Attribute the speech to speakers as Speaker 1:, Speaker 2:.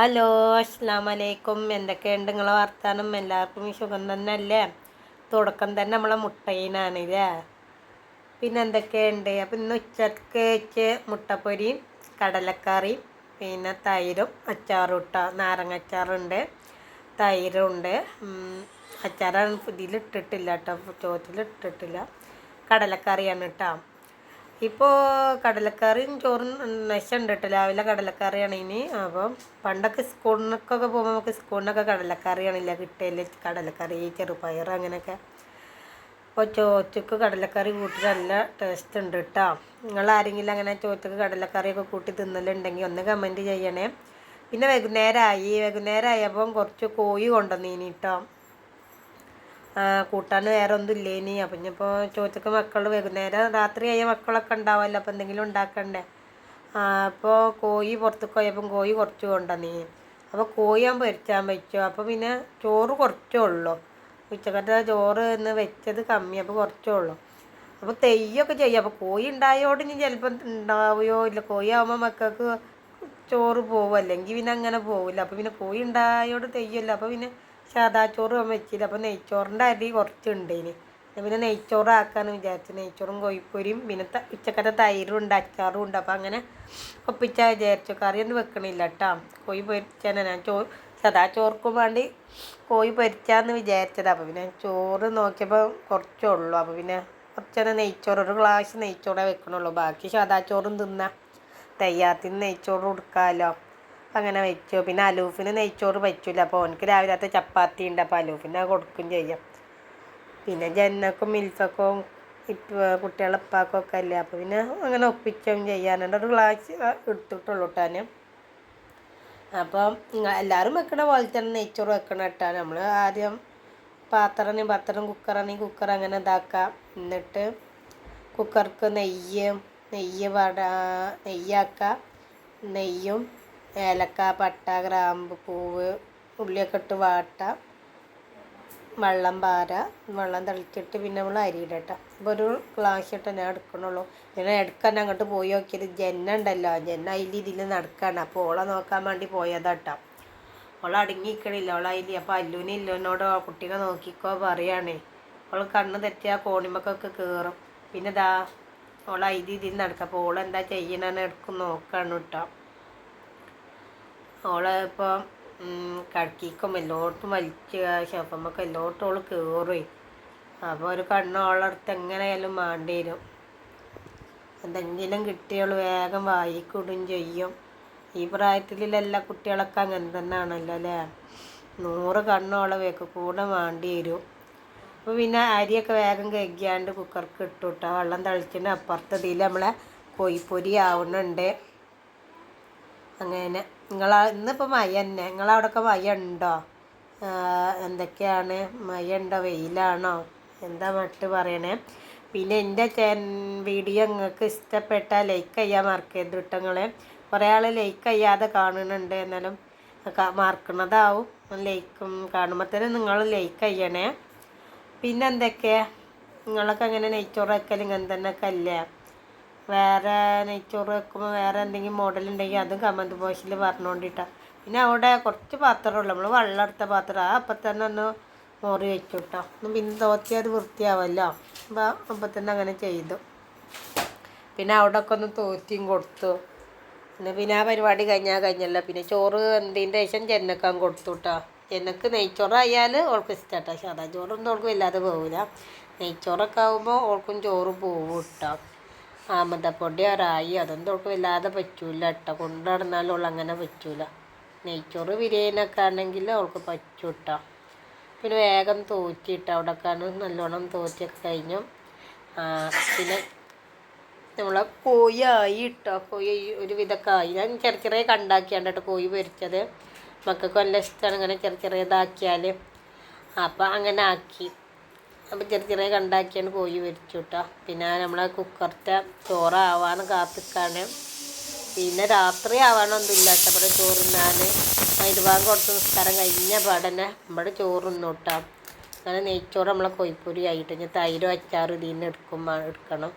Speaker 1: Hello അസ്സാം വലൈക്കും എന്തൊക്കെയുണ്ട് നിങ്ങളെ വർത്താനം? എല്ലാവർക്കും സുഖം തന്നെ അല്ലേ തുടക്കം തന്നെ നമ്മളെ മുട്ടയിനാണ് ഇല്ലേ? പിന്നെ എന്തൊക്കെയുണ്ട്? അപ്പം ഇന്ന് ഉച്ചയ്ക്ക് വെച്ച് മുട്ടപ്പൊരിയും കടലക്കറിയും പിന്നെ തൈരും അച്ചാറും ഇട്ട. നാരങ്ങ അച്ചാറുണ്ട് തൈരുണ്ട് അച്ചാറാണ് ഇതിലിട്ടിട്ടില്ല കേട്ടോ. ചോറ്റിലിട്ടിട്ടില്ല കടലക്കറിയാണ് കേട്ടോ. ഇപ്പോൾ കടലക്കറിയും ചോറും നശമുണ്ട് കേട്ടോ. രാവിലെ കടലക്കറിയാണ് ഇനി. അപ്പം പണ്ടൊക്കെ സ്കൂളിനൊക്കെ പോകുമ്പോൾ നമുക്ക് സ്കൂളിനൊക്കെ കടലക്കറിയാണില്ല കിട്ടിയല്ലേ കടലക്കറി ചെറുപയർ അങ്ങനെയൊക്കെ. അപ്പോൾ ചോറ്റക്ക് കടലക്കറി കൂട്ടി നല്ല ടേസ്റ്റ് ഉണ്ട് കേട്ടോ. നിങ്ങൾ ആരെങ്കിലും അങ്ങനെ ചോറ്റക്ക് കടലക്കറിയൊക്കെ കൂട്ടി തിന്നലുണ്ടെങ്കിൽ ഒന്ന് കമന്റ് ചെയ്യണേ. പിന്നെ വൈകുന്നേരമായി വൈകുന്നേരമായപ്പം കുറച്ച് കോഴി കൊണ്ടുവന്നീനി കേട്ടോ. കൂട്ടാൻ വേറെ ഒന്നും ഇല്ലേനി. അപ്പം ഇനിയിപ്പോൾ ചോദിച്ചക്ക് മക്കൾ വൈകുന്നേരം രാത്രി ആയ മക്കളൊക്കെ ഉണ്ടാവുമല്ലോ അപ്പം എന്തെങ്കിലും ഉണ്ടാക്കണ്ടേ? അപ്പോൾ കോഴി പുറത്തേക്ക് പോയപ്പം കോഴി കുറച്ച് കൊണ്ടുവന്നീ. അപ്പോൾ കോഴി ഞാൻ പൊരിച്ചാൻ വെച്ചു അപ്പോൾ പിന്നെ ചോറ് കുറച്ചേ ഉള്ളൂ. ഉച്ചക്കത്തെ ചോറ് ഇന്ന് വെച്ചത് കമ്മി അപ്പോൾ കുറച്ചേ ഉള്ളൂ. അപ്പോൾ തെയ്യൊക്കെ ചെയ്യും. അപ്പോൾ കോഴി ഉണ്ടായതോട് ഇനി ചിലപ്പം ഉണ്ടാവുകയോ ഇല്ല. കോഴി ആകുമ്പോൾ മക്കൾക്ക് ചോറ് പോകും അല്ലെങ്കിൽ പിന്നെ അങ്ങനെ പോവില്ല. അപ്പോൾ പിന്നെ കോഴി ഉണ്ടായോട് തെയ്യല്ല. അപ്പോൾ പിന്നെ സാദാ ചോറ് ഞാൻ വെച്ചില്ല. അപ്പോൾ നെയ്ച്ചോറിന്റെ അരി കുറച്ചുണ്ട് ഇനി പിന്നെ നെയ്ച്ചോറ് ആക്കാന്ന് വിചാരിച്ചു. നെയ്ച്ചോറും കോഴിപ്പൊരിയും പിന്നെ ഉച്ചക്കത്തെ തൈരും ഉണ്ട് അച്ചാറും ഉണ്ട്. അപ്പോൾ അങ്ങനെ ഒപ്പിച്ചാൽ വിചാരിച്ചു. കറിയൊന്നും വെക്കണില്ല കേട്ടോ കോഴി പൊരിച്ചാണ് ഞാൻ ചോ സദാ ചോർക്കും വേണ്ടി കോഴി പൊരിച്ചാന്ന് വിചാരിച്ചത്. അപ്പോൾ പിന്നെ ചോറ് നോക്കിയപ്പോൾ കുറച്ചേ ഉള്ളൂ അപ്പോൾ പിന്നെ കുറച്ചേരം നെയ്ച്ചോറ് ഒരു ഗ്ലാസ് നെയ്ച്ചോറേ വെക്കണുള്ളൂ. ബാക്കി സദാ ചോറും തിന്നാം. തയ്യാത്തിന് നെയ്ച്ചോറ് കൊടുക്കാമല്ലോ അങ്ങനെ വെച്ചു. പിന്നെ അലൂഫിന് നെയ്ച്ചോറ് വെച്ചില്ല അപ്പോൾ ഓനക്ക് രാവിലത്തെ ചപ്പാത്തി ഉണ്ട്. അപ്പോൾ അലൂഫിന് അത് കൊടുക്കും ചെയ്യാം. പിന്നെ ജന്നക്കും മിൽഫക്കും ഇപ്പം കുട്ടികളെ ഉപ്പാക്കും ഒക്കെ അല്ലേ? അപ്പോൾ പിന്നെ അങ്ങനെ ഒപ്പിച്ചും ചെയ്യാനുണ്ട് ഒരു ഗ്ലാസ് എടുത്തിട്ടുള്ളൂ കേട്ടോ അപ്പം എല്ലാവരും വെക്കണ പോലെ തന്നെ നെയ്ച്ചോറ് വെക്കണം കേട്ടോ നമ്മൾ ആദ്യം പാത്രം പാത്രം കുക്കറാണെങ്കിൽ കുക്കർ അങ്ങനെ ഇതാക്കാം. എന്നിട്ട് കുക്കർക്ക് നെയ്യ് നെയ്യ് വട നെയ്യാക്കുക നെയ്യും ഏലക്ക പട്ട ഗ്രാമ്പ് പൂവ് ഉള്ളിയൊക്കെ ഇട്ട് വാട്ടാം. വെള്ളം പാര. വെള്ളം തിളച്ചിട്ട് പിന്നെ നമ്മൾ അരി ഇടട്ടോ അപ്പോൾ ഒരു ഗ്ലാസ് ഇട്ട് ഞാൻ എടുക്കണുള്ളൂ. ഞാൻ എടുക്കാൻ അങ്ങോട്ട് പോയി നോക്കിയത് ജന്ന ഉണ്ടല്ലോ. ജന്ന അതിൽ ഇതിൽ നടക്കാണ്. അപ്പോൾ ഓളെ നോക്കാൻ വേണ്ടി പോയതാട്ടോ ഓളെ അടങ്ങിക്കണില്ല ഓളെ അതിൽ അപ്പോൾ അല്ലുവിനെ ഇല്ലുവിനോട് കുട്ടിനെ നോക്കിക്കോ പറയുകയാണേ ഓൾ കണ്ണ് തെറ്റിയാൽ കോണിമക്കൊക്കെ കയറും പിന്നെ ദാ ഓളെ അതിൽ ഇതിൽ നടക്കുക അപ്പോൾ ഓളെന്താ ചെയ്യണമെന്ന് എടുക്കും നോക്കാണ് കേട്ടോ ഓളെ ഇപ്പോൾ കിടക്കിക്കും എല്ലായിടത്തും വലിച്ച് ഷെഫമ്മൊക്കെ എല്ലായിടത്തും അവൾ കയറി അപ്പോൾ ഒരു കണ്ണ് അവളടുത്ത് എങ്ങനെയായാലും മാണ്ടി വരും. എന്തെങ്കിലും കിട്ടിയോൾ വേഗം വായിക്കിടും ചെയ്യും. ഈ പ്രായത്തിലുള്ള എല്ലാ കുട്ടികളൊക്കെ അങ്ങനെ തന്നെയാണല്ലോ അല്ലേ? നൂറ് കണ്ണോളെ വേക്ക് കൂടെ മാണ്ടി വരും. അപ്പോൾ പിന്നെ അരിയൊക്കെ വേഗം കഴുകിയാണ്ട് കുക്കർക്ക് ഇട്ടു കേട്ടോ വെള്ളം തളിച്ചിട്ട് അപ്പുറത്തെ ഇതിൽ നമ്മളെ കോഴിപ്പൊരി ആവുന്നുണ്ട് അങ്ങനെ. നിങ്ങൾ ഇന്നിപ്പോൾ മഴ തന്നെ നിങ്ങളവിടെയൊക്കെ മഴ ഉണ്ടോ എന്തൊക്കെയാണ്? മഴ ഉണ്ടോ വെയിലാണോ? എന്താ മട്ട് പറയണേ? പിന്നെ എന്റെ വീഡിയോ നിങ്ങൾക്ക് ഇഷ്ടപ്പെട്ടാൽ ലൈക്ക് ചെയ്യാൻ മറക്കരുത് കിട്ടും നിങ്ങളെ. കുറേ ആൾ ലൈക്ക് ചെയ്യാതെ കാണുന്നുണ്ട് എന്നാലും മാർക്കുന്നതാവും ലൈക്കും കാണുമ്പോൾ തന്നെ നിങ്ങൾ ലൈക്ക് ചെയ്യണേ. പിന്നെ എന്തൊക്കെയാ? നിങ്ങളൊക്കെ അങ്ങനെ നെയ്ച്ചോറ് വെക്കൽ ഇങ്ങനെ തന്നെ അല്ലേ? വേറെ നെയ്ച്ചോറ് വെക്കുമ്പോൾ വേറെ എന്തെങ്കിലും മോഡൽ ഉണ്ടെങ്കിൽ അതും കമന്റ് ബോക്സിൽ പറഞ്ഞുകൊണ്ടിട്ടാ പിന്നെ അവിടെ കുറച്ച് പാത്രമുള്ളൂ നമ്മൾ വെള്ളം എടുത്ത പാത്രം. ആ അപ്പം തന്നെ ഒന്ന് മോറി വെച്ചു കേട്ടോ പിന്നെ തോത്തി അത് വൃത്തിയാവല്ലോ. അപ്പോൾ അപ്പം തന്നെ അങ്ങനെ ചെയ്തു. പിന്നെ അവിടെ ഒക്കെ ഒന്ന് തോറ്റിയും കൊടുത്തു. പിന്നെ പിന്നെ ആ പരിപാടി കഴിഞ്ഞാൽ കഴിഞ്ഞല്ലോ. പിന്നെ ചോറ് എന്തിന്റെ ശേഷം ജന്നക്കാൻ കൊടുത്തു കേട്ടോ ജന്നക്ക് നെയ്ച്ചോറായാൽ ഓൾക്ക് ഇഷ്ടട്ടോ. സാധാ ചോറൊന്നും ഓൾക്ക് വല്ലാതെ പോകില്ല നെയ്ച്ചോറൊക്കെ ആകുമ്പോൾ ഓൾക്കും ചോറ് പോവും കേട്ടോ ആമന്തപ്പൊടി റായി അതൊന്നും ഓൾക്ക് പറ്റൂല കേട്ടോ. കൊണ്ടു നടന്നാലും ഉള്ള അങ്ങനെ പറ്റൂല. നെയ്ച്ചോറ് ബിരിയാണിയൊക്കെ ആണെങ്കിൽ അവൾക്ക് പറ്റൂട്ട പിന്നെ വേഗം തോറ്റിട്ട് അവിടെക്കാണ് നല്ലോണം തോറ്റിയൊക്കെ കഴിഞ്ഞു. പിന്നെ നമ്മളെ കോഴി ആയി ഇട്ടോ കോഴി ഒരു വിധമൊക്കെ ഞാൻ ചെറിയ ചെറിയ കണ്ടാക്കിയാണ് കേട്ടോ കോഴി പൊരിച്ചത്. മക്കൾക്ക് നല്ല ഇഷ്ടമാണ് ഇങ്ങനെ ചെറിയ ചെറിയതാക്കിയാൽ അപ്പം അങ്ങനെ ആക്കി. അപ്പം ചെറിയ ചെറിയ കണ്ടാക്കിയാണ് കോഴി വരിച്ചു കേട്ടോ പിന്നെ നമ്മളെ കുക്കറത്തെ ചോറാവാന്ന് കാത്തിക്കാണ്. പിന്നെ രാത്രി ആവാനൊന്നുമില്ല കേട്ടോ. ഇവിടെ ചോറുന്നാൻ മരുഭാഗം കൊടുത്ത് നിസ്കാരം കഴിഞ്ഞ പാടന്നെ നമ്മുടെ ചോറുന്നു കേട്ടോ അങ്ങനെ നെയ്ച്ചോറ് നമ്മളെ കോഴിപ്പൊരി ആയിട്ട് തൈരും അച്ചാറും ഇതിൽ നിന്ന് എടുക്കും എടുക്കണം.